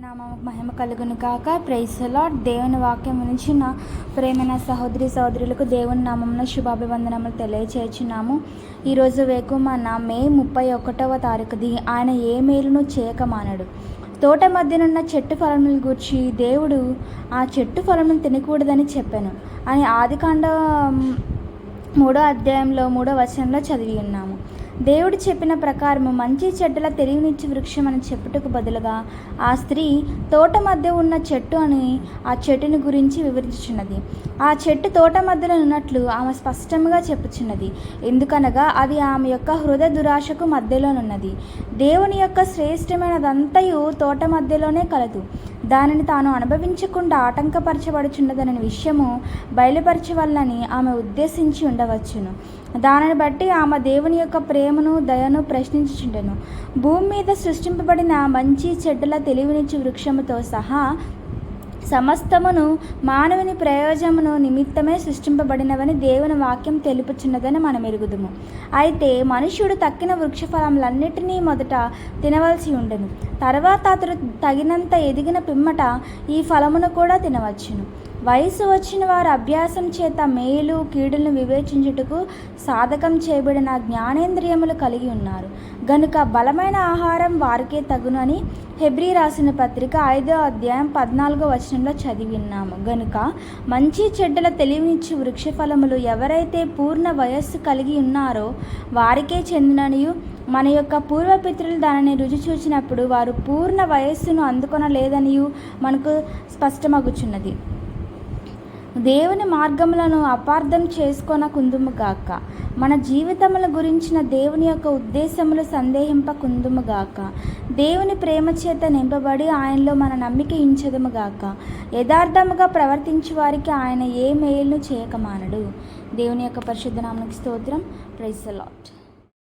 నామకు మహిమ కలుగును కాక ప్రైసలో దేవుని వాక్యం నుంచి నా ప్రేమైన సహోదరి సహోదరులకు దేవుని నామమున శుభాభివందనములు తెలియచేస్తున్నాము ఈరోజు వేకుమన్న మే ముప్పై ఒకటవ తారీఖుది. ఆయన ఏ మేలును చేయక మానడు. తోట మధ్యనున్న చెట్టు ఫలముల గూర్చి దేవుడు ఆ చెట్టు ఫలములు తినకూడదని చెప్పాను. అని ఆదికాండ మూడో అధ్యాయంలో మూడో వచనంలో చదివి ఉన్నాము. దేవుడు చెప్పిన ప్రకారము మంచి చెడ్డల తెలివినిచ్చి వృక్షం అని చెప్పుటకు బదులుగా ఆ స్త్రీ తోట మధ్య ఉన్న చెట్టు అని ఆ చెట్టుని గురించి వివరించుచున్నది. ఆ చెట్టు తోట మధ్యలో ఉన్నట్లు ఆమె స్పష్టంగా చెప్పుచున్నది. ఎందుకనగా అది ఆమె యొక్క హృదయ దురాశకు మధ్యలోనున్నది. దేవుని యొక్క శ్రేష్టమైనదంతయు తోట మధ్యలోనే కలదు. దానిని తాను అనుభవించకుండా ఆటంకపరచబడుచున్నదనే విషయము బయలుపరచవల్లని ఆమె ఉద్దేశించి ఉండవచ్చును. దానిని బట్టి ఆమె దేవుని యొక్క ప్రేమను దయను ప్రశ్నించుచుండెను. భూమి మీద సృష్టింపబడిన మంచి చెడ్డల తెలివినిచ్చి వృక్షముతో సహా సమస్తమును మానవుని ప్రయోజనమును నిమిత్తమే సృష్టింపబడినవని దేవుని వాక్యం తెలుపుచున్నదని మనం ఎరుగుదుము. అయితే మనుష్యుడు తక్కిన వృక్ష ఫలములన్నిటినీ మొదట తినవలసి ఉండను. తర్వాత అతడు తగినంత ఎదిగిన పిమ్మట ఈ ఫలమును కూడా తినవచ్చును. వయసు వచ్చిన వారు అభ్యాసం చేత మేలు కీడులను వివేచించుటకు సాధకం చేయబడిన జ్ఞానేంద్రియములు కలిగి ఉన్నారు. గనుక బలమైన ఆహారం వారికే తగును అని హెబ్రీ రాసిన పత్రిక ఐదో అధ్యాయం పద్నాలుగో వచనంలో చదివిన్నాము. గనుక మంచి చెడ్డల తెలివినిచ్చి వృక్ష ఫలములు ఎవరైతే పూర్ణ వయస్సు కలిగి ఉన్నారో వారికే చెందిననియు మన యొక్క పూర్వపితృలు దానిని రుచి చూచినప్పుడు వారు పూర్ణ వయస్సును అందుకొనలేదనియు మనకు స్పష్టమగుచున్నది. దేవుని మార్గములను అపార్థం చేసుకొన కుందుముగాక మన జీవితముల గురించిన దేవుని యొక్క ఉద్దేశములు సందేహింపకుందుముగాక దేవుని ప్రేమ చేత నింపబడి ఆయనలో మన నమ్మిక ఇంచదుముగాక యథార్థముగా ప్రవర్తించే వారికి ఆయన ఏ మేలును చేయకమానడు. దేవుని యొక్క పరిశుద్ధ నామనికి స్తోత్రం. Price lot